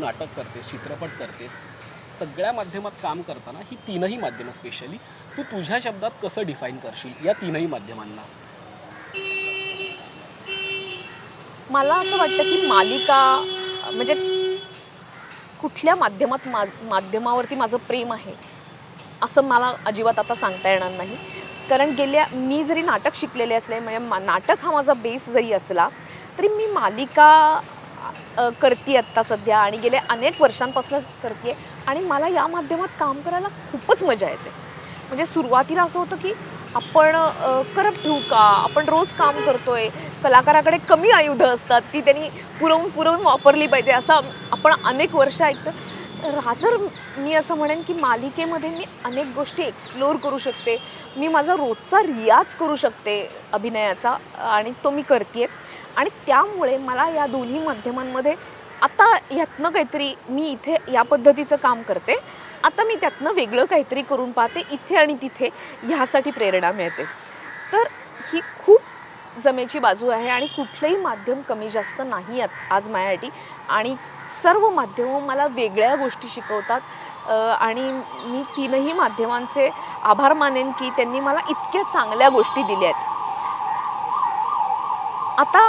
नाटक करतेस चित्रपट करतेस सगळ्या माध्यमात काम करताना ही तीनही माध्यमं स्पेशली तू तुझ्या शब्दात कसं डिफाईन करशील या तीनही माध्यमांना? मला असं वाटतं की मालिका म्हणजे कुठल्या माध्यमात मा माध्यमावरती माझं प्रेम आहे असं मला अजिबात आता सांगता येणार नाही. कारण गेल्या मी जरी नाटक शिकलेले असले म्हणजे नाटक हा माझा बेस जरी असला तरी मी मालिका करते आत्ता सध्या आणि गेल्या अनेक वर्षांपासून करते आणि मला या माध्यमात काम करायला खूपच मजा येते. म्हणजे सुरुवातीला असं होतं की आपण करत ठेवू का? आपण रोज काम करतोय. कलाकाराकडे कमी आयुधं असतात. ती त्यांनी पुरवून पुरवून वापरली पाहिजे. असं आपण अनेक वर्ष ऐकतो. रादर मी असं म्हणेन की मालिकेमध्ये मी अनेक गोष्टी एक्सप्लोअर करू शकते. मी माझा रोजचा रियाज करू शकते अभिनयाचा आणि तो मी करते आणि त्यामुळे मला या दोन्ही माध्यमांमध्ये आता यातनं काहीतरी मी इथे या पद्धतीचं काम करते. आता मी त्यातनं वेगळं काहीतरी करून पाहते इथे आणि तिथे ह्यासाठी प्रेरणा मिळते. तर ही खूप जमेची बाजू आहे आणि कुठलंही माध्यम कमी जास्त नाही आत- आज माझ्यासाठी आणि सर्व माध्यमं मला वेगळ्या गोष्टी शिकवतात. आणि मी तीनही माध्यमांचे आभार मानेन की त्यांनी मला इतक्या चांगल्या गोष्टी दिल्या आहेत. आता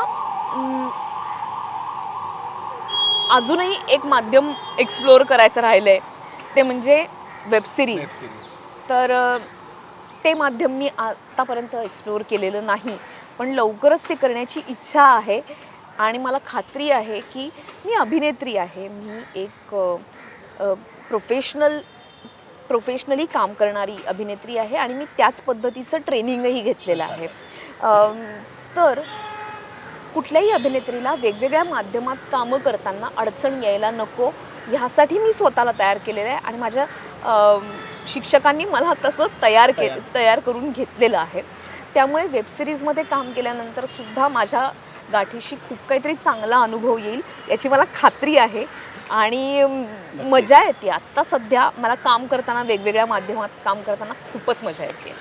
अजूनही एक माध्यम एक्सप्लोअर करायचं राहिलं आहे ते म्हणजे वेब वेब सिरीज सिरीज तर ते माध्यम मी आत्तापर्यंत एक्सप्लोअर केलेलं नाही. पण लवकरच ते करण्याची इच्छा आहे. आणि मला खात्री आहे की मी अभिनेत्री आहे. मी एक प्रोफेशनल प्रोफेशनली काम करणारी अभिनेत्री आहे आणि मी त्याच पद्धतीचं ट्रेनिंगही घेतलेलं आहे. तर कुठल्याही अभिनेत्रीला वेगवेगळ्या माध्यमात कामं करताना अडचण यायला नको. ह्यासाठी मी स्वतःला तयार केलेलं आहे. आणि माझ्या शिक्षकांनी मला तसं तयार के तयार. करून घेतलेलं आहे. त्यामुळे वेबसिरीजमध्ये काम केल्यानंतर सुद्धा माझ्या गाठीशी खूप काहीतरी चांगला अनुभव येईल याची मला खात्री आहे. आणि मजा येते. आत्ता सध्या मला काम करताना वेगवेगळ्या माध्यमात काम करताना खूपच मजा येते.